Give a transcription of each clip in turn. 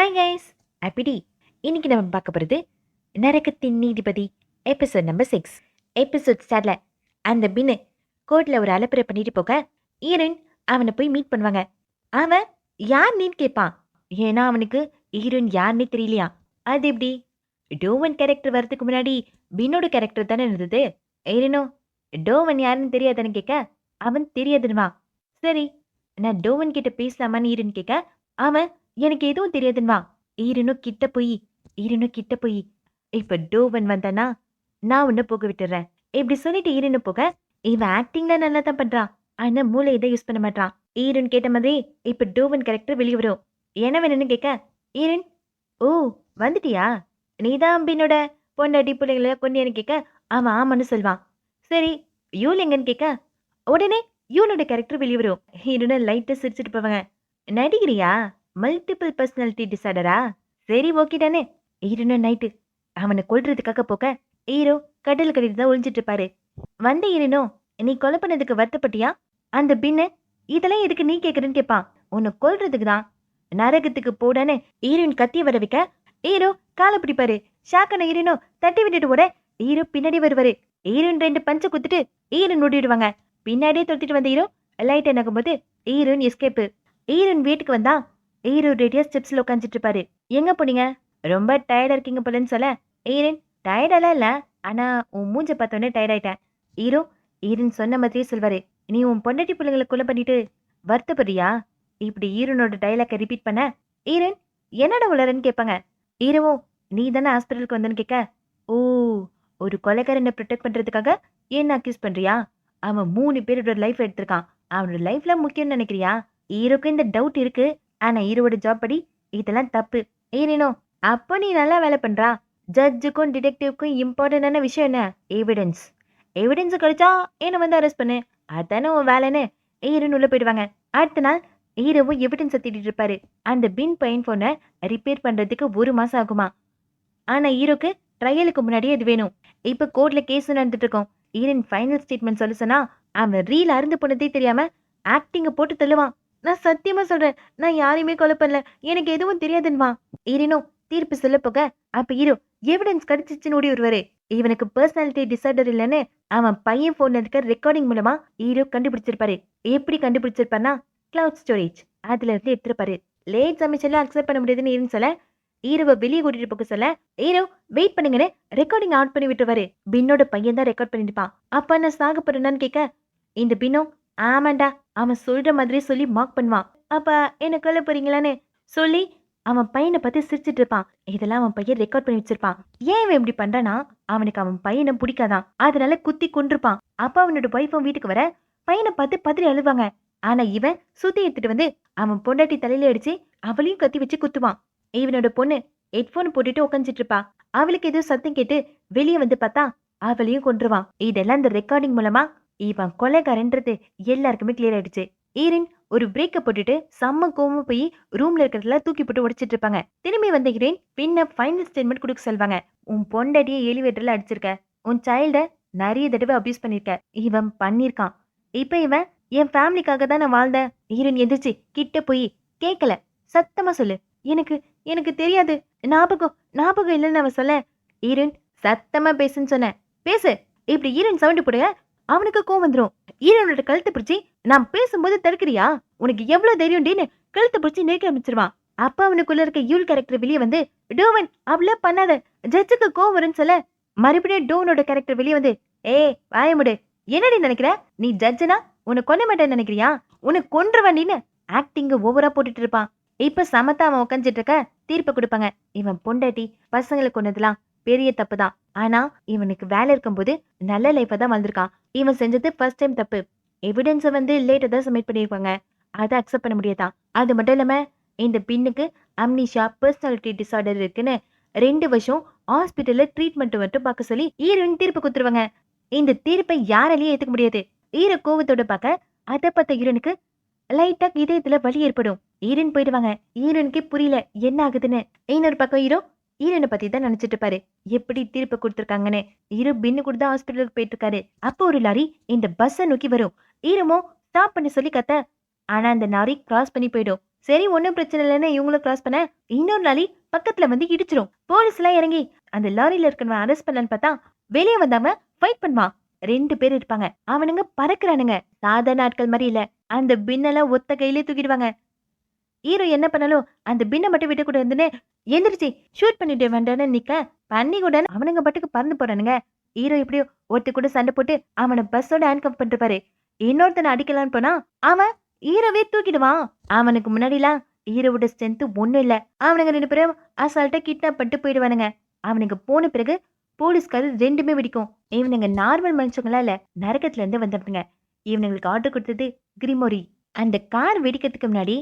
Hi guys அப்பிடி இன்னைக்கு நம்ம பார்க்க போகிறது நரகத்தின் நீதிபதி எபிசோட் நம்பர் சிக்ஸ் எபிசோட் ஸ்டார்ட்ல அந்த பின்னு கோர்ட்டில் ஒரு அலப்பறை பண்ணிட்டு போக ஈரன் அவனை போய் மீட் பண்ணுவாங்க. அவன் யார் நீன்னு கேட்பான். ஏன்னா அவனுக்கு ஈரன் யாருன்னே தெரியலையா? அது எப்படி? டோவன் கேரக்டர் வரதுக்கு முன்னாடி பின்னோட கேரக்டர் தானே இருந்தது? ஈரனோ டோவன் யாருன்னு தெரியாதுன்னு கேட்க? அவன் தெரியாதுன்னுவா. சரி நான் டோவன் கிட்ட பேசலாமான்னு ஈரன் கேட்க அவன் எனக்கு எதுவும் தெரியாதுன்வா. ஈரனும் கிட்ட போய் ஈரனும் கிட்ட போய். இப்ப டோவன் வந்தானா நான் உன்னை போக விட்டுறேன். இப்படி சொல்லிட்டு ஈரனு போக இவன் ஆக்டிங்ல நல்லா தான் பண்றான். ஆனா மூளை இதை யூஸ் பண்ண மாட்டான் ஈரன் கேட்ட மாதிரி இப்ப டோவன் கேரக்டர் வெளியே வரும். என்ன வேணும்னு கேட்க ஈரன் ஓ வந்துட்டியா? நீதான் அம்பினோட பொண்டாட்டி பிள்ளைங்கள கொண்டு கேட்க அவன் ஆமான்னு சொல்வான். சரி யூல் எங்கன்னு கேட்க உடனே யூனோட கேரக்டர் வெளியே வரும். ஹீரோனை லைட்டா சிரிச்சிட்டு போவாங்க. நடிகிறியா மல்டிபிள் பர்சனாலிட்டி டிசார்டரா சரி ஓகே தானே. ஹீரோனு நைட்டு அவனை கொள்றதுக்காக போக்க ஈரோ கடல் கடிட்டு தான் ஒழிஞ்சிட்டு இருப்பாரு வந்த ஈரனோ நீ கொலை பண்ணதுக்கு வருத்தப்பட்டியா? அந்த பின்னு இதெல்லாம் எதுக்கு நீ கேக்குறேன்னு கேட்பான் உன்னை கொல்றதுக்கு தான். நரகத்துக்கு போடான்னு ஈரோன் கத்தி வர வைக்க ஈரோ காலை பிடிப்பாரு. ஷாக்கான ஈரனோ தட்டி விட்டுட்டு ஓட ஈரோ பின்னாடி வருவாரு. ஈரோன் ரெண்டு பஞ்ச குத்துட்டு ஈரன் ஓடிடுவாங்க. பின்னாடியே தொட்டிட்டு வந்த ஈரோ லைட் நகும்போது ஈரோன் எஸ்கேப்பு ஈரோன் வீட்டுக்கு வந்தா ஈரோ ரெடியா ஸ்டெப்ஸ்ல உட்காந்துட்டு இருப்பாரு. எங்க போனீங்க? ரொம்ப டயர்டா இருக்கீங்க போலன்னு சொல்ல. ஈரன் டயர்டெல்லாம் இல்ல. ஆனா உன் மூஞ்ச பார்த்தோன்னே டயர்ட் ஆயிட்டேன். ஈரன் சொன்ன மாதிரியே சொல்வாரு. நீ உன் பொண்டாட்டி பிள்ளைங்களை கொலை பண்ணிட்டு வருத்தப்படுறியா? இப்படி ஈரனோட டைலாக்கை ரிப்பீட் பண்ண ஈரன் என்னடா உளறன்னு கேட்பாங்க. ஈரவோ நீ தானே ஹாஸ்பிட்டலுக்கு வந்தேன்னு கேட்க ஓ ஒரு கொலைக்காரனை ப்ரொடெக்ட் பண்றதுக்காக என்ன அக்யூஸ் பண்றியா? அவன் மூணு பேரோட லைஃப் எடுத்திருக்கான். அவனோட லைஃப்ல முக்கியம்னு நினைக்கிறியா? ஹீரோக்கு இந்த டவுட் இருக்கு. ஆனா ஹீரோட ஜாப் படி இதெல்லாம் தப்பு. ஏனேனோ அப்போ நீ நல்லா வேலை பண்றா. ஜட்ஜுக்கும் டிடெக்டிவ்க்கும் இம்பார்ட்டன்டான விஷயம் என்ன? எவிடன்ஸ் எவிடன்ஸ் கிடைச்சா என்னை வந்து அரெஸ்ட் பண்ணு. அதானே உன் வேலைன்னு ஹீரோன்னு உள்ள போயிடுவாங்க. அடுத்த நாள் ஹீரோவும் எவிடன்ஸ் தேடிட்டு இருப்பாரு. அந்த பின் பையன் போனை ரிப்பேர் பண்றதுக்கு ஒரு மாசம் ஆகுமா? ஆனா ஹீரோக்கு ட்ரையலுக்கு முன்னாடியே இது வேணும். இப்ப கோர்ட்ல கேஸ் நடந்துட்டு இருக்கோம். ஈரன் ஃபைனல் ஸ்டேட்மெண்ட் சொல்ல சொன்னா அவன் ரீல் அருந்து போனதே தெரியாம ஆக்டிங்க போட்டு தள்ளுவான். நான் சத்தியமா சொல்றேன். நான் யாரையுமே கொலை பண்ணல. எனக்கு எதுவும் தெரியாதுன்னுவா ஈரனோ தீர்ப்பு சொல்ல போக அப்ப இரு. எவிடன்ஸ் கிடைச்சிச்சுன்னு ஓடி வருவாரு. இவனுக்கு பர்சனாலிட்டி டிசார்டர் இல்லைன்னு அவன் பையன் போன்ல இருக்க ரெக்கார்டிங் மூலமா ஹீரோ கண்டுபிடிச்சிருப்பாரு. எப்படி கண்டுபிடிச்சிருப்பாருன்னா கிளவுட் ஸ்டோரேஜ் அதுல இருந்து எடுத்திருப்பாரு. லேட் சமைச்சல அக்செப்ட் பண்ண முடியாதுன்னு இருந்து சொல்ல ஹீரோவை வெளியே கூட்டிட்டு போக சொல்ல ஹீரோ வெயிட் பண்ணுங்கன்னு ரெக்கார்டிங் ஆன் பண்ணி விட்டுருவாரு. பின்னோட பையன் தான் ரெக்கார்ட் பண்ணிருப்பான். அப்ப நான் சாக போறேன்னு கேட்க இந்த பின்னோ ஆமாண்டா அவன் சொல்ற மாதிரி சொல்லி மார்க் பண்ணுவான். அப்ப என்ன கொல்ல போறீங்களான்னு? சொல்லி அவன் பையனை பத்தி சிரிச்சிட்டு இருப்பான். இதெல்லாம் அவன் பையன் ரெக்கார்ட் பண்ணி வச்சிருப்பான். ஏன் இவன் இப்படி பண்றானா அவனுக்கு அவன் பையனை பிடிக்காதான். அதனால குத்தி கொண்டிருப்பான் அப்ப அவனோட ஒய்ஃபும் வீட்டுக்கு வர பையனை பார்த்து பதறி அழுவாங்க. ஆனா இவன் சுத்தி எடுத்துட்டு வந்து அவன் பொண்டாட்டி தலையில அடிச்சு அவளையும் கத்தி வச்சு குத்துவான். இவனோட பொண்ணு ஹெட்போன் போட்டுட்டு உட்காந்துட்டு இருப்பா. அவளுக்கு ஏதோ சத்தம் கேட்டு வெளியே வந்து பார்த்தா அவளையும் கொன்றுவான். இதெல்லாம் இந்த ரெக்கார்டிங் மூலமா இவன் கொலைகாரன்றது எல்லாருக்குமே கிளியர் ஆயிடுச்சு. ஈரின் ஒரு பிரேக்கை போட்டுட்டு செம்ம கோவம் போய் ரூம்ல இருக்கிறதுல தூக்கி போட்டு உடைச்சிட்டு இருப்பாங்க. திரும்பி வந்த ஹீரோயின் பின்ன ஃபைனல் ஸ்டேட்மெண்ட் கொடுக்க சொல்வாங்க. உன் பொண்டாட்டியை எலிவேட்டர்ல அடிச்சிருக்க. உன் சைல்ட நிறைய தடவை அபியூஸ் பண்ணிருக்க. இவன் பண்ணிருக்கான். இப்ப இவன் என் ஃபேமிலிக்காக தான் நான் வாழ்ந்தேன். ஹீரோயின் எந்திரிச்சு கிட்ட போய் கேட்கல சத்தமா சொல்லு. எனக்கு எனக்கு தெரியாது. ஞாபகம் ஞாபகம் இல்லைன்னு அவன் சொல்ல. ஹீரோயின் சத்தமா பேசுன்னு சொன்னேன். பேசு. இப்படி ஈரன் சவுண்டு போடுங்க அவனுக்கு கோவம் வந்துடும் ஈரனோட கழுத்தை பிடிச்சி நான் பேசும்போது தடுக்கிறியா? உனக்கு எவ்வளவு தைரியம்டின்னு கழுத்தை பிடிச்சி நெருக்க ஆரம்பிச்சிருவான் அப்ப அவனுக்குள்ள இருக்க யூல் கேரக்டர் வெளியே வந்து டோவன் அவ்வளோ பண்ணாத. ஜட்ஜுக்கு கோவம் வரும்னு சொல்ல மறுபடியும் டோவனோட கேரக்டர் வெளியே வந்து ஏ வாயமுடு என்னடி நினைக்கிற? நீ ஜட்ஜனா? உன்னை கொல்ல மாட்டேன்னு நினைக்கிறியா? உனக்கு கொன்றுவண்டின்னு ஆக்டிங்க ஓவரா போட்டுட்டு இருப்பான். இப்ப சமத்தா அவன் உட்காந்துட்டு இருக்க தீர்ப்பு கொடுப்பாங்க. இவன் பொண்டாட்டி பசங்களை கொன்னதெல்லாம் பெரிய தப்பு தான் ஆனா இவனுக்கு வேலை இருக்கும்போது நல்ல லைஃபை தான் வந்திருக்கான் இவன் செஞ்சது ஃபர்ஸ்ட் டைம் தப்பு. எவிடன்ஸை வந்து லேட்டா தான் சப்மிட் பண்ணியிருப்பாங்க. அதை அக்செப்ட் பண்ண முடியாதான். அது மட்டும் இல்லாம இந்த பின்னுக்கு அம்னிஷா பர்சனாலிட்டி டிசார்டர் இருக்குன்னு ரெண்டு வருஷம் ஹாஸ்பிட்டல்ல ட்ரீட்மெண்ட் மட்டும் பார்க்க சொல்லி ஈரன் தீர்ப்பு கொடுத்துருவாங்க. இந்த தீர்ப்பை யாராலையும் ஏற்றுக்க முடியாது. ஈர கோவத்தோட பார்க்க அதை பார்த்த ஈரனுக்கு லைட்டா இதயத்தில் வலி ஏற்படும். ஈரன் போயிடுவாங்க. ஈரனுக்கே புரியல என்ன ஆகுதுன்னு. இன்னொரு பக்கம் ஹீரோ ஈரனை பத்தி தான் நினைச்சிட்டு இருப்பாரு. எப்படி தீர்ப்பு கொடுத்துருக்காங்கன்னு. இரு பின்னு கூட தான் ஹாஸ்பிட்டலுக்கு போயிட்டு இருக்காரு அப்போ ஒரு லாரி இந்த பஸ்ஸை நோக்கி வரும். ஈரமோ ஸ்டாப் பண்ணி சொல்லி கத்த ஆனா அந்த லாரி கிராஸ் பண்ணி போயிடும். சரி ஒன்றும் பிரச்சனை இல்லைன்னு இவங்களும் கிராஸ் பண்ண இன்னொரு லாரி பக்கத்துல வந்து இடிச்சிரும். போலீஸ் எல்லாம் இறங்கி அந்த லாரியில இருக்கிறவன் அரெஸ்ட் பண்ணலான்னு பார்த்தா வெளியே வந்தவன் ஃபைட் பண்ணுவான் ரெண்டு பேர் இருப்பாங்க. அவனுங்க பறக்குறானுங்க. சாதாரண ஆட்கள் மாதிரி இல்ல. அந்த பின்னெல்லாம் ஒத்த கையிலே தூக்கிடுவாங்க. ஹீரோ என்ன பண்ணாலும் அந்த பின்னை மட்டும் விட்டு கூட இருந்துன்னு எந்திரிச்சு ஷூட் பண்ணிட்டு வேண்டான்னு நிக்க பண்ணி கூட அவனுங்க பாட்டுக்கு பறந்து போறானுங்க. ஹீரோ எப்படியோ ஒருத்த கூட சண்டை போட்டு அவனை பஸ்ஸோட ஹேண்ட்கப் பண்ணிருப்பாரு. இன்னொருத்தனை அடிக்கலான்னு போனா அவன் ஹீரோவே தூக்கிடுவான். அவனுக்கு முன்னாடிலாம் ஹீரோவோட ஸ்ட்ரென்த் ஒன்றும் இல்லை. அவனுங்க ரெண்டு பேரும் அசால்ட்டாக கிட்னாப் பண்ணிட்டு போயிடுவானுங்க. அவனுங்க போன பிறகு போலீஸ்காரு ரெண்டுமே வெடிக்கும். இவனுங்க நார்மல் மனுஷங்களா இல்லை நரகத்துலேருந்து இருந்து இவனுங்களுக்கு ஆர்டர் கொடுத்தது கிரிமோரி அந்த கார் வெடிக்கிறதுக்கு முன்னாடி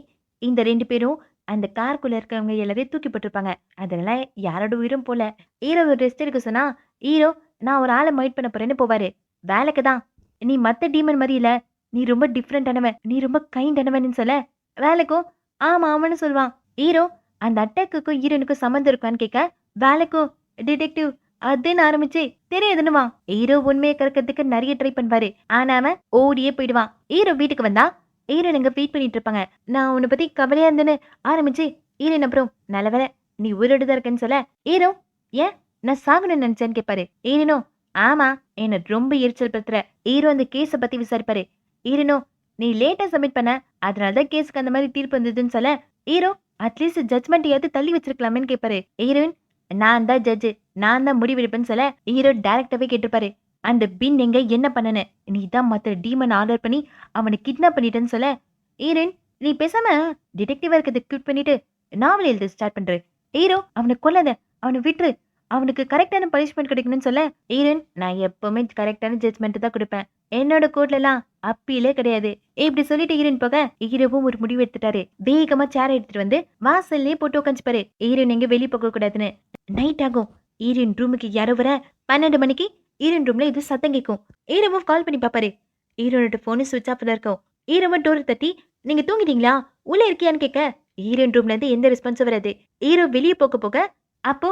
இந்த ரெண்டு பேரும் அந்த காருக்குள்ள இருக்கவங்க எல்லாத்தையும் தூக்கி போட்டிருப்பாங்க. அதெல்லாம் யாரோட உயிரும் போல. ஹீரோ ஒரு ரெஸ்ட் எடுக்க சொன்னா ஹீரோ நான் ஒரு ஆளை மைட் பண்ண போறேன்னு போவாரு. வேலைக்கு தான். நீ மத்த டீமன் மாதிரி இல்ல. நீ ரொம்ப டிஃப்ரெண்டானவன் நீ ரொம்ப கைண்டானவன்னு சொல்ல. வேலைக்கும் ஆமா ஆமான்னு சொல்லுவான். ஹீரோ அந்த அட்டாக்குக்கும் ஹீரோனுக்கும் சம்மந்தம் இருக்கான்னு கேட்க வேலைக்கும் டிடெக்டிவ் அதுன்னு ஆரம்பிச்சு தெரியாதுன்னுவான். ஹீரோ உண்மையை கறக்கிறதுக்கு நிறைய ட்ரை பண்ணுவாரு. ஆனா அவன் ஓடியே போயிடுவான். ஹீரோ வீட்டுக்கு வந்தா ஈரன் எங்க வெயிட் பண்ணிட்டு இருப்பாங்க நான் உன்னை பத்தி கவலையா இருந்தேன்னு ஆரம்பிச்சு ஈரன் அப்புறம் நல்ல வேலை நீ உயிரோடு தான் இருக்கேன்னு சொல்ல ஈரோ ஏன்? நான் சாகணும்னு நினைச்சேன்னு கேட்பாரு ஈரனோ ஆமா என்ன ரொம்ப எரிச்சல் படுத்துற ஈரோ அந்த கேஸ பத்தி விசாரிப்பாரு. ஈரனோ நீ லேட்டா சப்மிட் பண்ண அதனால தான் கேஸுக்கு அந்த மாதிரி தீர்ப்பு வந்ததுன்னு சொல்ல ஹீரோ அட்லீஸ்ட் ஜட்மெண்ட்டையாவது தள்ளி வச்சிருக்கலாமேன்னு கேட்பாரு ஹீரோயின் நான் தான் ஜட்ஜு நான் தான் முடிவெடுப்பேன்னு சொல்ல ஹீரோ டேரக்டாவே கேட்டிருப்பாரு. அந்த பின் எங்க என்ன பண்ணன? நீ தான் மற்ற டீமன் ஆர்டர் பண்ணி அவனை கிட்னாப் பண்ணிட்டேன்னு சொல்ல. ஈரன் நீ பேசாம டிடெக்டிவா இருக்கிறத கியூட் பண்ணிட்டு நாவல் எழுத ஸ்டார்ட் பண்ற. ஹீரோ அவனை கொல்லாத. அவனை விட்டுரு. அவனுக்கு கரெக்டான பனிஷ்மெண்ட் கிடைக்கணும்னு சொல்ல. ஈரன் நான் எப்பவுமே கரெக்டான ஜட்மெண்ட் தான் கொடுப்பேன். என்னோட கோர்ட்ல எல்லாம் அப்பீலே கிடையாது. இப்படி சொல்லிட்டு ஈரன் போக ஹீரோவும் ஒரு முடிவு எடுத்துட்டாரு. வேகமா சேர் எடுத்துட்டு வந்து வாசல்லே போட்டு உட்காந்துப்பாரு ஈரன் எங்க வெளியே போக கூடாதுன்னு நைட் ஆகும். ஈரன் ரூமுக்கு யாரோ வர பன்னெண்டு மணிக்கு ஈரன் ரூம்ல இது சத்தம் கேட்கும் ஈரமும் கால் பண்ணி பாப்பாரு. ஹீரோனோட போனு சுவிட்ச் ஆஃப்ல இருக்கும். ஈரமும் டோர் தட்டி நீங்க தூங்கிட்டீங்களா? உள்ள இருக்கியான்னு கேட்க ஈரன் ரூம்ல இருந்து எந்த ரெஸ்பான்ஸும் வராது. ஈரோ வெளியே போக போக அப்போ?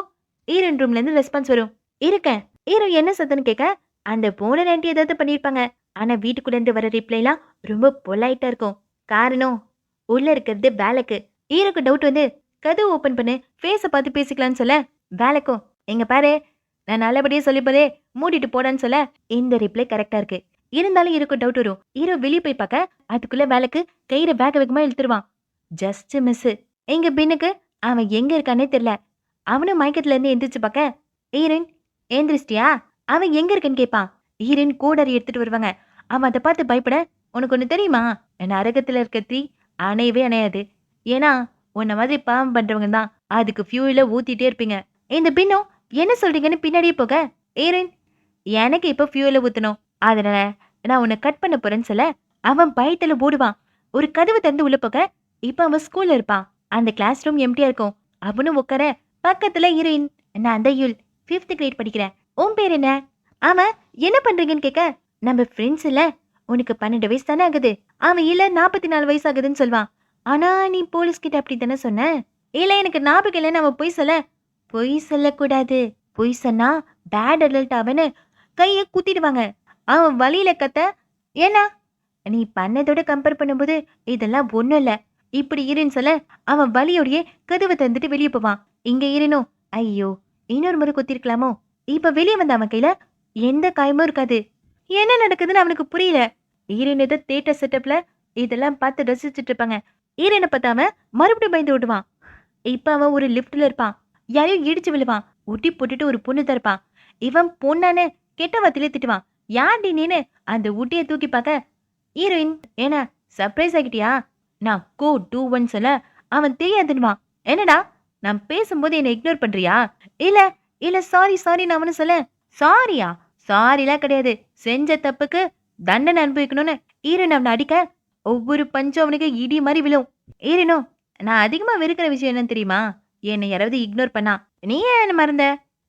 ஈரன் ரூம்ல இருந்து ரெஸ்பான்ஸ் வரும். இருக்கேன் ஈரோ என்ன சத்தம்னு கேட்க அந்த போன ஆண்டி ஏதாவது பண்ணியிருப்பாங்க. ஆனா வீட்டுக்குள்ள இருந்து வர ரிப்ளைலாம் ரொம்ப பொலைட்டா இருக்கும். காரணம் உள்ள இருக்கிறது வேலைக்கு. ஹீரோக்கு டவுட் வந்து கதவு ஓபன் பண்ணு ஃபேஸை பார்த்து பேசிக்கலாம்னு சொல்ல. வேலைக்கும். எங்க பாரு நான் நல்லபடியே சொல்லிப்பதே மூடிட்டு போடான்னு சொல்ல இந்த ரிப்ளை கரெக்டா இருக்கு. இருந்தாலும் இருக்கும் டவுட் வரும். ஹீரோ வெளியே போய் பார்க்க அதுக்குள்ள வேலைக்கு கயிறு வேக வேகமா இழுத்துருவான். ஜஸ்ட் மிஸ் எங்க பின்னுக்கு? அவன் எங்க இருக்கானே தெரியல. அவனும் மயக்கத்துல இருந்து எந்திரிச்சு பார்க்க ஈரன் ஏந்திரிச்சிட்டியா? அவன் எங்க இருக்கன்னு கேட்பான் ஈரன் கூடறி எடுத்துட்டு வருவாங்க. அவன் அதை பார்த்து பயப்பட உனக்கு ஒண்ணு தெரியுமா? நரகத்துல இருக்க தீ அணையவே அணையாது. ஏன்னா உன்ன மாதிரி பாவம் பண்றவங்க தான் அதுக்கு ஃபியூல ஊத்திட்டே இருப்பீங்க. இந்த பின்னும் என்ன சொல்றீங்கன்னு பின்னாடியே போக. ஈரன் எனக்கு இப்போ ஃபியூல ஊத்தணும். அதனால நான் உன்னை கட் பண்ண போறேன்னு சொல்ல அவன் பயத்தில் ஓடுவான். ஒரு கதவு திறந்து உள்ள போக இப்ப அவன் ஸ்கூல்ல இருப்பான். அந்த கிளாஸ் ரூம் எம்டியா இருக்கும். அவனும் உட்கார பக்கத்துல ஹீரோயின் நான் அந்த யூல் ஃபிஃப்த் கிரேட் படிக்கிறேன். உன் பேர் என்ன? அவன் என்ன பண்றீங்கன்னு கேட்க நம்ம ஃப்ரெண்ட்ஸ் இல்ல. உனக்கு பன்னெண்டு வயசு தானே ஆகுது. அவன் இல்ல நாற்பத்தி நாலு வயசு ஆகுதுன்னு சொல்வான். ஆனா நீ போலீஸ் கிட்ட அப்படி தானே சொன்ன? இல்ல எனக்கு ஞாபகம் இல்லைன்னு அவன் பொய் சொல்ல. பொய் சொல்லக்கூடாது. பொய் சொன்னா பேட் அடல்ட் அவனு கையை குத்திடுவாங்க. அவன் வழியில கத்த ஏன்னா நீ பண்ணதோட கம்பேர் பண்ணும்போது இதெல்லாம் ஒண்ணும் இல்ல. இப்படி இருன்னு சொல்ல அவன் வலியோடையே கதவை தந்துட்டு வெளியே போவான். இங்க இருனும் ஐயோ இன்னொரு முறை குத்திருக்கலாமோ? இப்ப வெளியே வந்த அவன் கையில எந்த காயமும் இருக்காது. என்ன நடக்குதுன்னு அவனுக்கு புரியல. ஈரன் தேட்டர் செட்டப்ல இதெல்லாம் பார்த்து ரசிச்சுட்டு இருப்பாங்க. ஈரனை பார்த்தாம மறுபடியும் பயந்து விடுவான் இப்ப அவன் ஒரு லிஃப்ட்ல இருப்பான். யாரையும் இடிச்சு விழுவான். ஒட்டி போட்டுட்டு ஒரு பொண்ணு தருப்பான் இவன் பொண்ணான்னு கெட்ட வார்த்தையிலே திட்டுவான். யார்டி நீனு? அந்த ஊட்டியை தூக்கி பார்க்க ஹீரோயின் ஏன்னா சர்ப்ரைஸ் ஆகிட்டியா? நான் கோ டூ ஒன் சொல்ல அவன் தெரியாதுன்னுவான். என்னடா? நான் பேசும்போது என்னை இக்னோர் பண்றியா? இல்ல இல்ல சாரி சாரி நான் அவனு சொல்ல சாரியா சாரிலாம் கிடையாது. செஞ்ச தப்புக்கு தண்டனை அனுபவிக்கணும்னு ஈரன் அவனை அடிக்க ஒவ்வொரு பஞ்சும் அவனுக்கு இடி மாதிரி விழும். ஈரனும் நான் அதிகமா வெறுக்கிற விஷயம் என்னன்னு தெரியுமா? என்னை யாராவது இக்னோர் பண்ணா நீ ஏன் என்ன மறந்த?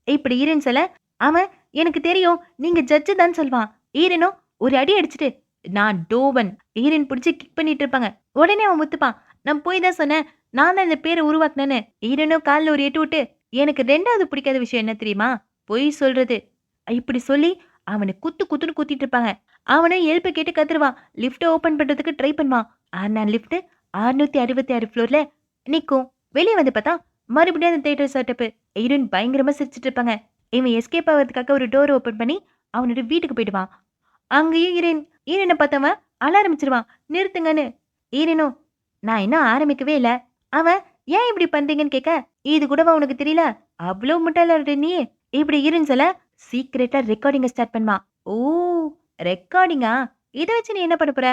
இப்படி ஈரன் சொல்ல. அவன் எனக்கு தெரியும். நீங்க ஜட்ஜு தான் சொல்வான். ஈரனும் ஒரு அடி அடிச்சிட்டு நான் டோவன். ஈரன் பிடிச்சி கிக் பண்ணிட்டு இருப்பாங்க. உடனே அவன் முத்துப்பான். நான் போய் தான் சொன்னேன். நான் தான் இந்த பேரை உருவாக்குனேன்னு. ஈரனும் காலில் ஒரு எட்டு விட்டு எனக்கு ரெண்டாவது பிடிக்காத விஷயம் என்ன தெரியுமா? பொய் சொல்றது. இப்படி சொல்லி அவனை குத்து குத்துன்னு குத்திட்டு இருப்பாங்க. அவனை எழுப்ப கேட்டு கத்துருவான். லிஃப்ட்டை ஓபன் பண்றதுக்கு ட்ரை பண்ணுவான். ஆனால் லிஃப்ட் அறுநூத்தி அறுபத்தி ஆறு ஃப்ளோர்ல நிற்கும் வெளியே வந்து பார்த்தா மறுபடியும் அந்த தேட்டர் செட்டப்பு ஹீரோயின் பயங்கரமா சிரிச்சிட்டு இருப்பாங்க. இவன் எஸ்கேப் ஆகிறதுக்காக ஒரு டோர் ஓபன் பண்ணி அவனோட வீட்டுக்கு போயிடுவான் அங்கேயும் ஈரன் ஈரனை பார்த்தவன் அழ ஆரம்பிச்சிருவான். நிறுத்துங்கன்னு. ஈரனும் நான் இன்னும் ஆரம்பிக்கவே இல்லை. அவன் ஏன் இப்படி பண்றீங்கன்னு கேட்க இது கூடவா உனக்கு தெரியல? அவ்வளோ முட்டாள நீ? இப்படி இருன்னு சொல்ல சீக்கிரட்டா ரெக்கார்டிங்கை ஸ்டார்ட் பண்ணுமா ஓ ரெக்கார்டிங்கா இதை வச்சு நீ என்ன பண்ண போற?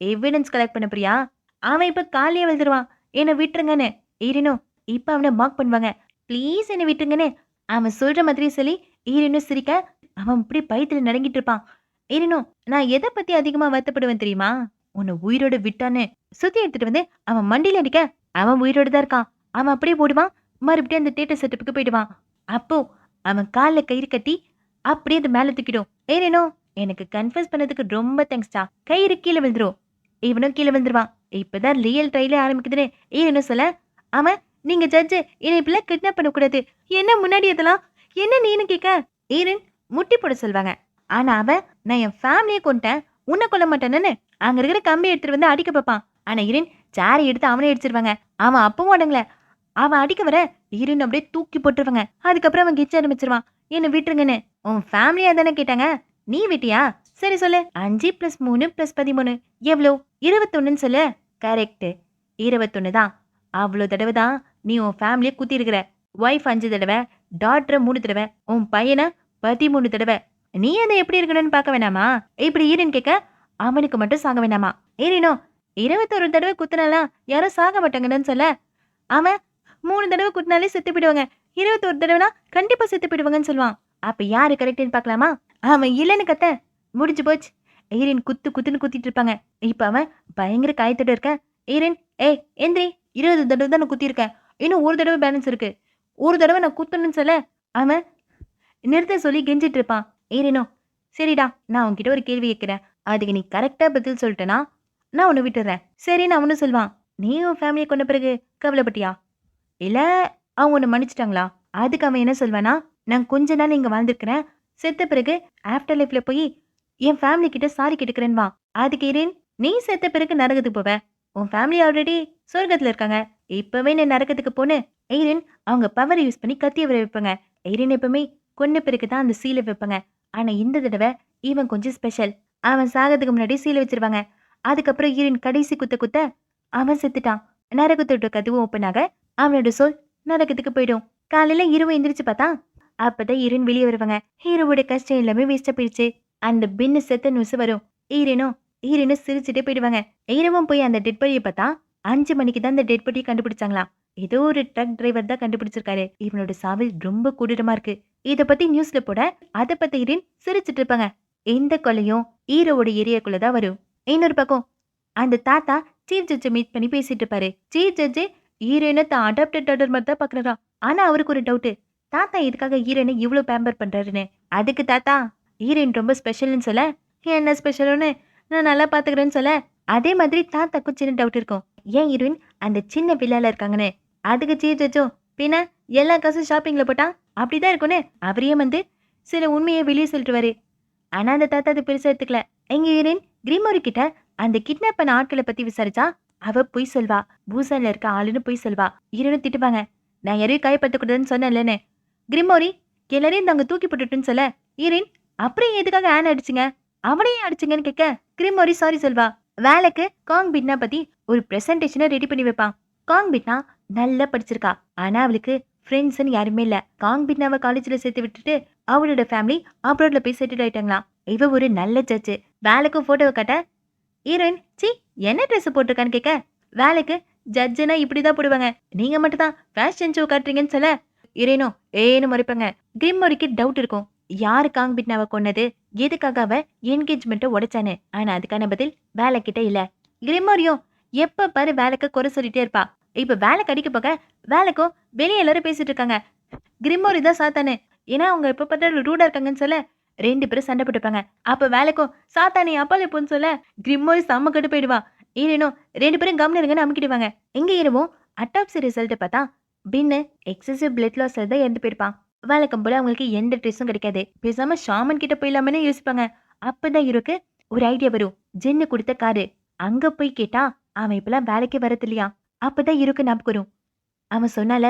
எவிடன்ஸ் கலெக்ட் பண்ண போறியா? அவன் இப்ப காலையே விழுந்துருவான். என்னை விட்டுருங்கன்னு. ஈரனும் இப்ப அவனை மார்க் பண்ணுவாங்க. ப்ளீஸ் என்னை விட்டுங்கன்னு அவன் சொல்ற மாதிரி சொல்லி ஈரனும் சிரிக்க அவன் இப்படி பயத்தில் நடங்கிட்டு இருப்பான். ஈரனும் நான் எதை பத்தி அதிகமா வருத்தப்படுவேன் தெரியுமா? உன்னை உயிரோட விட்டான்னு. சுத்தி எடுத்துட்டு வந்து அவன் மண்டியில் அடிக்க அவன் உயிரோட தான் இருக்கான். அவன் அப்படியே போடுவான் மறுபடியும் அந்த தேட்டர் செட்டப்புக்கு போயிடுவான். அப்போ அவன் காலில் கயிறு கட்டி அப்படியே அது மேலே தூக்கிடும். ஏனேனோ எனக்கு கன்ஃபியூஸ் பண்ணதுக்கு ரொம்ப தேங்க்ஸ்டா கயிறு கீழே விழுந்துரும். இவனும் கீழே விழுந்துருவான். இப்பதான் ரியல் ட்ரைலே ஆரம்பிக்குதுன்னு ஏனேனோ சொல்ல அவன் நீங்க ஜட்ஜு என்னை இப்படிலாம் கிட்னாப் பண்ணக்கூடாது. என்ன முன்னாடி இதெல்லாம் என்ன நீனு கேட்க ஈரன் முட்டி போட சொல்வாங்க. ஆனா அவன் நான் என் ஃபேமிலியை கொண்டேன் உன்னை கொல்ல மாட்டேன்னு அங்க இருக்கிற கம்பி எடுத்துட்டு வந்து அடிக்க பார்ப்பான் ஆனா ஈரன் சாரி எடுத்து அவனே அடிச்சிருவாங்க அவன் அப்பவும் அடங்கல அவன் அடிக்க வர ஈரன் அப்படியே தூக்கி போட்டுருவாங்க. அதுக்கப்புறம் அவன் கிச்ச ஆரம்பிச்சிருவான். என்ன விட்டுருங்கன்னு. உன் ஃபேமிலியா தானே கேட்டாங்க. நீ விட்டியா? சரி சொல்லு. அஞ்சு பிளஸ் மூணு பிளஸ் பதிமூணு. எவ்வளோ? இருபத்தொன்னுன்னு சொல்லு. கரெக்ட் இருபத்தொன்னு தான். அவ்வளோ தடவை தான் நீ உன் ஃபேமிலியை குத்தி இருக்கிற ஒய்ஃப் அஞ்சு தடவை டாக்டரை மூணு தடவை உன் பையனை பதிமூணு தடவை. நீ அதை எப்படி இருக்கணும்னு பார்க்க வேணாமா? இப்படி ஈரன் கேட்க அவனுக்கு மட்டும் சாக வேணாமா? ஈரனோ இருபத்தொரு தடவை குத்துனாலாம் யாரும் சாக மாட்டாங்கன்னு சொல்ல? அவன் மூணு தடவை குத்தினாலே செத்து போயிடுவாங்க. இருபத்தொரு தடவைனா கண்டிப்பாக செத்து போயிடுவாங்கன்னு சொல்லுவான். அப்போ யார் கரெக்டுன்னு பார்க்கலாமா? அவன் இல்லைன்னு கத்த முடிஞ்சு போச்சு. ஈரன் குத்து குத்துன்னு குத்திட்டு இருப்பாங்க. இப்போ அவன் பயங்கர காயத்தோடு இருக்க ஈரன் ஏய் எந்திரி. இருபது தடவை தான் நான் குத்திருக்கேன் இன்னும் ஒரு தடவை பேலன்ஸ் இருக்கு. ஒரு தடவை நான் குத்தணும்னு சொல்ல அவன் நிறுத்த சொல்லி கெஞ்சிட்டு இருப்பான். ஏறினோ சரிடா நான் உன்கிட்ட ஒரு கேள்வி கேட்குறேன். அதுக்கு நீ கரெக்டாக பதில் சொல்லிட்டேனா நான் உன்னை விட்டுறேன். சரி நான் அவனு சொல்வான் நீ உன் ஃபேமிலியை கொண்ட பிறகு கவலைப்பட்டியா? இல்லை அவங்க உன்னை மன்னிச்சிட்டாங்களா? அதுக்கு அவன் என்ன சொல்வானா? நான் கொஞ்ச நாள் இங்கே வாழ்ந்துருக்கிறேன். செத்த பிறகு ஆஃப்டர் லைஃப்பில் போய் என் ஃபேமிலி கிட்ட சாரி கேட்டுக்கிறேன்வா அதுக்கு இரேன் நீ செத்த பிறகு நரகத்துக்கு போவேன் உன் ஃபேமிலி ஆல்ரெடி சொர்க்கத்துல இருக்காங்க. இப்போவே நான் நரக்கத்துக்கு போன்னு எய்ரன் அவங்க பவர் யூஸ் பண்ணி கத்திய வர வைப்பாங்க. எய்ரன் எப்பவுமே கொன்ன பிறகு தான் அந்த சீலை வைப்பாங்க. ஆனா இந்த தடவை இவன் கொஞ்சம் ஸ்பெஷல் அவன் சாகிறதுக்கு முன்னாடி சீலை வச்சிருவாங்க. அதுக்கப்புறம் ஈரன் கடைசி குத்த குத்த அவன் செத்துட்டான். நரகத்தோட கதவு ஓப்பன் ஆக அவனோட சொல் நரகத்துக்கு போயிடும். காலையில ஹீரோ எந்திரிச்சு பார்த்தா அப்பதான் ஈரன் வெளியே வருவாங்க. ஹீரோவோட கஷ்டம் எல்லாமே வேஸ்டா போயிடுச்சு அந்த பின்னு செத்த நுசு வரும். ஈரனும் ஈரின்னு சிரிச்சுட்டே போயிடுவாங்க. ஈரவும் போய் அந்த டெட் பாடியை பார்த்தா அஞ்சு மணிக்கு தான் அந்த டெட் பாடியை கண்டுபிடிச்சாங்களாம். ஏதோ ஒரு ட்ரக் டிரைவர் தான் கண்டுபிடிச்சிருக்காரு. இவனோட சாவில் ரொம்ப கொடூரமா இருக்கு. இத பத்தி நியூஸ்ல போட அதை பத்தி ஈரின் சிரிச்சிட்டு இருப்பாங்க. எந்த கொலையும் ஈரோட ஏரியாக்குள்ள தான் வரும். இன்னொரு பக்கம் அந்த தாத்தா சீஃப் ஜட்ஜை மீட் பண்ணி பேசிட்டு இருப்பாரு. சீஃப் ஜட்ஜு ஹீரோயினை தான் அடாப்டட் டாட்டர் மாதிரி தான் பாக்குறா ஆனா அவருக்கு ஒரு டவுட் தாத்தா இதுக்காக ஈரோனை இவ்வளோ பேம்பர் பண்றாருன்னு. அதுக்கு தாத்தா ஹீரோயின் ரொம்ப ஸ்பெஷல்னு சொல்ல என்ன ஸ்பெஷல்னு நான் நல்லா பார்த்துக்கிறேன்னு சொல்ல அதே மாதிரி தாத்தாக்கும் சின்ன டவுட் இருக்கும். ஏன் ஹீரோயின் அந்த சின்ன வில்லால இருக்காங்கன்னு. அதுக்கு சீஃப் ஜட்ஜும் பின்ன எல்லா காசும் ஷாப்பிங்ல போட்டா அப்படிதான் இருக்கும்னு அவரையே வந்து சில உண்மையை வெளியே சொல்லிட்டுவாரு ஆனா அந்த தாத்தா அது பெருசா எடுத்துக்கல. எங்க ஹீரோயின் கிரிமோரி கிட்ட அந்த கிட்னாப் பண்ண ஆட்களை பத்தி விசாரிச்சா அவ பொய் சொல்வா. பூசான்ல இருக்க ஆளுன்னு பொய் சொல்வா. ஹீரோனும் திட்டுவாங்க. நான் யாரையும் கைப்பற்றக்கூடாதுன்னு சொன்னேன்லன்னு. கிரிமோரி எல்லாரையும் நாங்க தூக்கி போட்டுட்டுன்னு சொல்ல ஈரின் அப்புறம் எதுக்காக ஆன் அடிச்சிங்க? அவனையும் அடிச்சுங்கன்னு கேட்க கிரிமோரி சாரி சொல்வா. வேலைக்கு காங் பிட்னா பத்தி ஒரு பிரசன்டேஷனை ரெடி பண்ணி வைப்பான். காங் பிட்னா நல்லா படிச்சிருக்கா. ஆனா அவளுக்கு ஃப்ரெண்ட்ஸ்னு யாருமே இல்ல. காங் பிட்னாவை காலேஜ்ல சேர்த்து விட்டுட்டு அவளோட ஃபேமிலி அப்ரோட்ல போய் செட்டில் ஆயிட்டாங்களாம். இவ ஒரு நல்ல ஜட்ஜு வேலைக்கும் போட்டோவை காட்ட ஹீரோயின் சி என்ன ட்ரெஸ் போட்டிருக்கான்னு கேட்க வேலைக்கு ஜட்ஜுனா இப்படிதான் போடுவாங்க. நீங்க மட்டும் தான் ஃபேஷன் ஷோ காட்டுறீங்கன்னு சொல்ல ஹீரோயினோ ஏன்னு மறைப்பாங்க. கிரிம்மோரிக்கு டவுட் இருக்கும். யாரு காங் அவ கொன்னது? எதுக்காக அவ என்கேஜ்மெண்ட்டை உடைச்சானு ஆனா அதுக்கான பதில் வேலை கிட்ட இல்ல கிரிம்மோரியும் எப்ப பாரு வேலைக்கு குறை சொல்லிட்டே இருப்பா. இப்ப வேலை கடிக்க போக வேலைக்கும் வெளியே எல்லாரும் பேசிட்டு இருக்காங்க. கிரிமோரி தான் சாத்தானு. ஏன்னா அவங்க எப்ப பார்த்தாலும் ரூடா இருக்காங்கன்னு சொல்ல ரெண்டு பேரும் சண்டை போட்டுப்பாங்க. அப்ப வேலைக்கும் சாத்தானே அப்பாலே போன்னு சொல்ல கிரிம்மோரி செம்ம கட்டு போயிடுவா. ஈரனும் ரெண்டு பேரும் கம்னு இருங்கன்னு அமுக்கிடுவாங்க. எங்க ஈரவும் அட்டாப்சி ரிசல்ட்டை பார்த்தா பின்னு எக்ஸசிவ் பிளட் லாஸ் தான் இறந்து போயிருப்பான் வழக்கம் போல அவங்களுக்கு எந்த ட்ரெஸ்ஸும் கிடைக்காது. பேசாம ஷாமன் கிட்ட போயிடலாமே யோசிப்பாங்க. அப்பதான் இருக்கு ஒரு ஐடியா வரும். ஜென்னு கொடுத்த காரு அங்க போய் கேட்டா அவன் இப்பெல்லாம் வேலைக்கே வரது இல்லையா அப்பதான் இருக்கு ஞாபகம் வரும். அவன் சொன்னால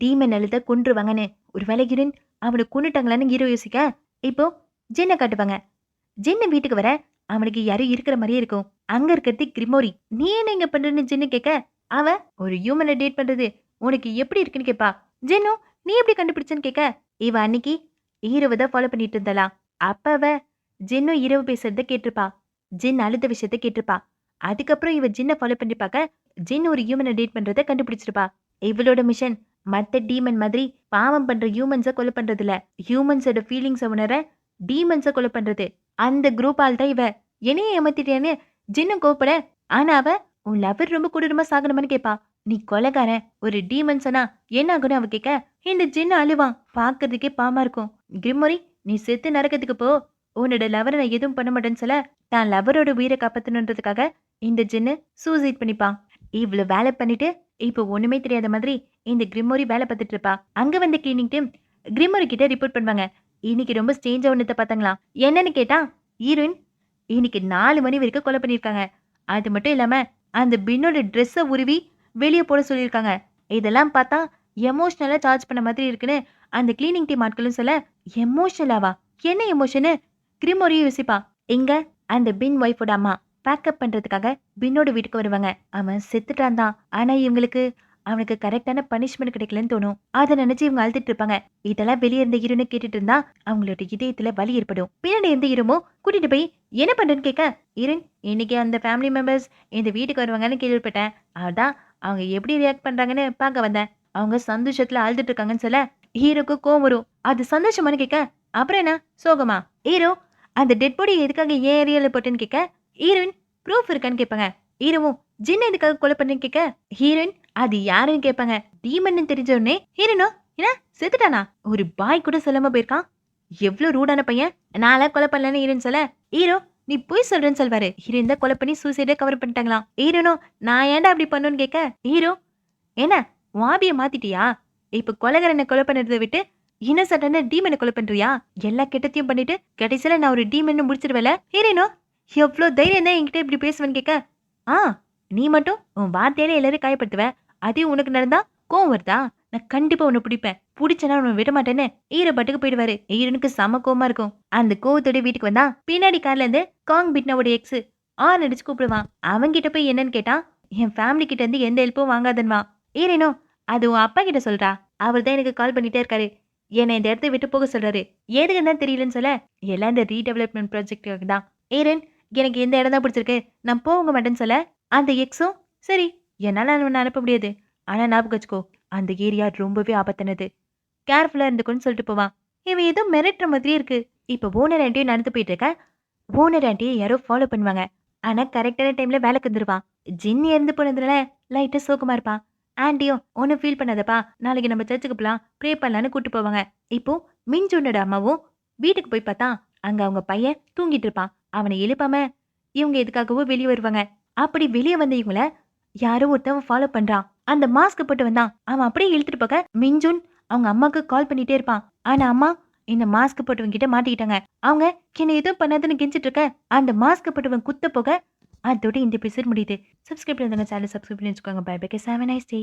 டீமன் எழுத கொன்றுவாங்கன்னு. ஒரு வேலை ஹீரோயின் அவனை கொண்டுட்டாங்களான்னு ஹீரோ யோசிக்க. இப்போ ஜென்னை காட்டுவாங்க. ஜின்னு வீட்டுக்கு வர அவனுக்கு யாரும் இருக்கிற மாதிரியே இருக்கும். அங்க இருக்கிறது கிரிமோரி. நீ என்ன இங்க பண்றேன்னு ஜின்னு கேட்க அவன் ஒரு ஹியூமனை டேட் பண்றது. உனக்கு எப்படி இருக்குன்னு கேட்பா ஜென்னு நீ எப்படி கண்டுபிடிச்சன்னு கேட்க இவ அன்னைக்கு ஈரவை தான் ஃபாலோ பண்ணிட்டு இருந்தாளா? அப்ப அவ ஜின்னு இரவு பேசுறத கேட்டிருப்பா. ஜின் அழுத விஷயத்த கேட்டிருப்பா. அதுக்கப்புறம் இவ ஜின்னை ஃபாலோ பண்ணி பார்க்க ஜின் ஒரு ஹியூமனை டேட் பண்றத கண்டுபிடிச்சிருப்பா. இவளோட மிஷன் மத்த டீமன் மாதிரி பாவம் பண்ற ஹியூமன்ஸை கொலை பண்றது இல்ல ஹியூமன்ஸோட ஃபீலிங்ஸை உணர டீமன்ஸை கொலை பண்றது. அந்த குரூப் ஆள் தான் இவ. என்னைய ஏமாத்திட்டேன்னு ஜின்னும் கோப்பட ஆனா அவ உன் லவர் ரொம்ப கொடூரமா சாகணுமான்னு கேட்பா நீ கொலைகாரன் ஒரு டீமன் சொன்னா என்ன ஆகும்னு அவ கேட்க இந்த ஜின்னு அழுவான். பாக்குறதுக்கே பாமா இருக்கும். கிரிமொரி நீ செத்து நரக்கத்துக்கு போ. உன்னோட லவரை நான் எதுவும் பண்ண மாட்டேன்னு சொல்ல தான் லவரோட உயிரை காப்பாத்தணுன்றதுக்காக இந்த ஜின்னு சூசைட் பண்ணிப்பான். இவ்வளவு வேலை பண்ணிட்டு இப்போ ஒண்ணுமே தெரியாத மாதிரி இந்த கிரிமோரி வேலை பார்த்துட்டு இருப்பா. அங்க வந்த கிளினிக் டீம் கிரிமோரி கிட்ட ரிப்போர்ட் பண்ணுவாங்க. இன்னைக்கு ரொம்ப ஸ்டேஞ்ச் ஒன்றத்தை பார்த்தாங்களாம். என்னன்னு கேட்டா ஹீரோயின் இன்னைக்கு நாலு மணி வரைக்கும் கொலை பண்ணியிருக்காங்க. அது மட்டும் இல்லாம அந்த பின்னோட ட்ரெஸ்ஸை உருவி வெளியே போட சொல்லியிருக்காங்க. இதெல்லாம் பார்த்தா எமோஷ்னலாக சார்ஜ் பண்ண மாதிரி இருக்குன்னு அந்த கிளீனிங் டீம் ஆட்களும் சொல்ல எமோஷனலாவா என்ன எமோஷனு கிரிமோரியும் யோசிப்பா. இங்க அந்த பின் ஒய்ஃபோட அம்மா. பேக்கப் பண்ணுறதுக்காக பின்னோட வீட்டுக்கு வருவாங்க. அவன் செத்துட்டான் தான். ஆனால் இவங்களுக்கு அவனுக்கு கரெக்டான பனிஷ்மெண்ட் கிடைக்கலன்னு தோணும். அதை நினைச்சு இவங்க அழுதுட்டு இருப்பாங்க. இதெல்லாம் வெளியே இருந்த இருன்னு கேட்டுட்டு இருந்தா அவங்களோட இதயத்துல வலி ஏற்படும். பின்னாடி இருந்த இருமோ கூட்டிட்டு போய் என்ன பண்றேன்னு கேட்க இருன் இன்னைக்கு அந்த ஃபேமிலி மெம்பர்ஸ் இந்த வீட்டுக்கு வருவாங்கன்னு கேள்விப்பட்டேன். அதான் அவங்க எப்படி ரியாக்ட் பண்றாங்கன்னு பார்க்க வந்தேன். அவங்க சந்தோஷத்துல அழுதுட்டு இருக்காங்கன்னு சொல்ல ஹீரோக்கு கோவம் வரும். அது சந்தோஷமான்னு கேட்க அப்புறம் என்ன? சோகமா? ஹீரோ அந்த டெட் பாடி எதுக்காக ஏன் ஏரியாவில் போட்டுன்னு கேட்க ஹீரோயின் ப்ரூஃப் இருக்கான்னு கேட்பாங்க. ஹீரோவும் ஜின்ன எதுக்காக கொலை பண்ணேன்னு கேட்க? ஹீரோயின் அது யாருன்னு கேட்பாங்க. டீமன் தெரிஞ்ச உடனே ஹீரோனோ என்ன? செத்துட்டானா? ஒரு பாய் கூட சொல்லாம போயிருக்கான். எவ்வளவு ரூடான பையன். நான்லாம் கொலை பண்ணலன்னு ஹீரோன்னு சொல்ல ஹீரோ நீ போய் சொல்றேன்னு சொல்வாரு. ஹீரோ இந்த கொலை பண்ணி சூசைடே கவர் பண்ணிட்டாங்களாம் ஹீரோனோ நான் ஏன்டா அப்படி பண்ணுன்னு கேட்க? ஹீரோ என்ன வாபியை மாத்திட்டியா? இப்ப கொலகரனை கொலை பண்ணுறதை விட்டு இன்னசென்டான டீமனை கொலை பண்றியா? எல்லா கெட்டத்தையும் பண்ணிட்டு கடைசியில நான் ஒரு டீமன் முடிச்சிருவேல? ஹீரோனோ எவ்வளோ தைரியம் தான் என்கிட்ட இப்படி பேசுவேன்னு கேட்க? ஆ நீ மட்டும் உன் வார்த்தையில எல்லாரும் காயப்படுத்துவ. அதே உனக்கு நடந்தா கோவம் வருதா? நான் கண்டிப்பா உன்னை பிடிப்பேன். பிடிச்சனா உன்னை விட மாட்டேன்னு ஈரோ போயிடுவாரு. ஈரனுக்கு செம கோமா இருக்கும். அந்த கோவத்தோட வீட்டுக்கு வந்தா பின்னாடி கார்ல இருந்து காங் பிட்னாவோட எக்ஸ் ஆன் அடிச்சு கூப்பிடுவான். அவன்கிட்ட போய் என்னன்னு கேட்டான் என் ஃபேமிலி கிட்ட இருந்து எந்த ஹெல்ப்பும் வாங்காதன்வா. ஈரேனோ அது உன் அப்பா கிட்ட சொல்றா. அவர் தான் எனக்கு கால் பண்ணிட்டே இருக்காரு. என்னை இந்த இடத்த விட்டு போக சொல்றாரு. எதுக்கு தான் தெரியலன்னு சொல்ல எல்லாம் இந்த ரீடெவலப்மெண்ட் ப்ராஜெக்டுக்கு தான். ஏரன் எனக்கு இந்த இடம் தான் பிடிச்சிருக்கு. நான் போக மாட்டேன்னு சொல்ல. அந்த எக்ஸும் சரி என்னால் அவனை அனுப்ப முடியாது. ஆனால் ஞாபகம் வச்சுக்கோ அந்த ஏரியா ரொம்பவே ஆபத்தானது. கேர்ஃபுல்லாக இருந்துக்கோன்னு சொல்லிட்டு போவான். இவன் ஏதோ மிரட்டுற மாதிரி இருக்கு. இப்போ ஓனர் ஆண்டியும் நடந்து போயிட்டு இருக்க? ஓனர் ஆண்டியை யாரோ ஃபாலோ பண்ணுவாங்க. ஆனால் கரெக்டான டைமில் வேலைக்கு வந்துருவான். ஜின் இறந்து போனதுனால லைட்டாக சோகமாக இருப்பான். ஆண்டியும் ஒன்றும் ஃபீல் பண்ணாதப்பா. நாளைக்கு நம்ம சர்ச்சுக்கு போகலாம் ப்ரே பண்ணலான்னு கூட்டு போவாங்க. இப்போ மிஞ்சுன்னோட அம்மாவும் வீட்டுக்கு போய் பார்த்தா அங்க அவங்க பையன் தூங்கிட்டு இருப்பான். அவனை எழுப்பாம இவங்க எதுக்காகவோ வெளியே வருவாங்க. அப்படி வெளியே வந்த இவங்கள யாரோ ஒருத்தவன் ஃபாலோ பண்றான். அந்த மாஸ்க் போட்டு வந்தான். அவன் அப்படியே இழுத்துட்டு போக மிஞ்சுன் அவங்க அம்மாக்கு கால் பண்ணிட்டே இருப்பான். ஆனா அம்மா இந்த மாஸ்க் போட்டவங்க கிட்ட மாட்டிக்கிட்டாங்க. அவங்க என்ன எதுவும் பண்ணாதுன்னு கெஞ்சிட்டு இருக்க. அந்த மாஸ்க் போட்டவன் குத்த போக. அதோட இந்த எபிசோட் முடியுது. சப்ஸ்கிரைப் பண்ணுங்க சேனல் சப்ஸ்கிரைப் பண்ணி வச்சுக்கோங்க. Bye bye seven nice day